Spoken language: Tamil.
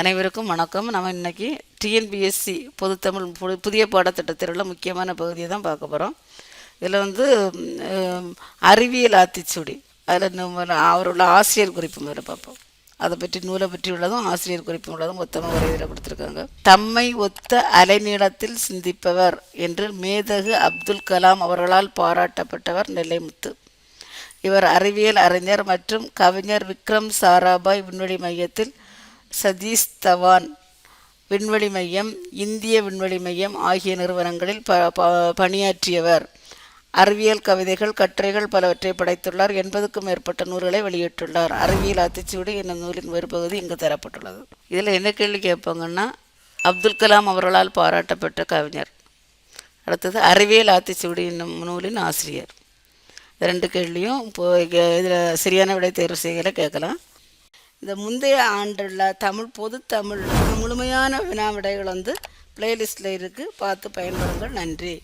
அனைவருக்கும் வணக்கம். நம்ம இன்றைக்கி டிஎன்பிஎஸ்சி பொதுத்தமிழ் பு- புதிய பாடத்திட்டத்தில் உள்ள முக்கியமான பகுதியை தான் பார்க்க போகிறோம் இதில் வந்து அறிவியல் ஆத்திச்சுடி அதில் அவருள்ள ஆசிரியர் குறிப்பு மேலே பார்ப்போம். அதை பற்றி நூலை பற்றி உள்ளதும் ஆசிரியர் குறிப்பு உள்ளதும் மொத்தமாக ஒரு இதில் கொடுத்துருக்காங்க. தம்மை ஒத்த அலைநீளத்தில் சிந்திப்பவர் என்று மேதகு அப்துல் கலாம் அவர்களால் பாராட்டப்பட்டவர் நெல்லைமுத்து. இவர் அறிவியல் அறிஞர் மற்றும் கவிஞர் விக்ரம் சாராபாய் விண்வெளி மையத்தில் சதீஷ் தவான் விண்வெளி மையம் இந்திய விண்வெளி மையம் ஆகிய நிறுவனங்களில் ப ப- பணியாற்றியவர். அறிவியல் கவிதைகள் கட்டுரைகள் பலவற்றை படைத்துள்ளார். எண்பதுக்கும் மேற்பட்ட நூல்களை வெளியிட்டுள்ளார். அறிவியல் ஆத்திச்சூடு என்னும் நூலின் ஒரு பகுதி இங்கு தரப்பட்டுள்ளது. இதில் என்ன கேள்வி கேட்பாங்கன்னா அப்துல் கலாம் அவர்களால் பாராட்டப்பட்ட கவிஞர். அடுத்தது அறிவியல் ஆத்திச்சூடி என்னும் நூலின் ஆசிரியர். ரெண்டு கேள்வியும் இப்போ இதில் சரியான விடை தேர்வு செய்கிற கேட்கலாம். இந்த முந்தைய ஆண்டுள்ள தமிழ் பொது தமிழ் முழுமையான வினா விடைகள் வந்து பிளேலிஸ்டில் இருக்குது பார்த்து பயன்படுங்கள். நன்றி.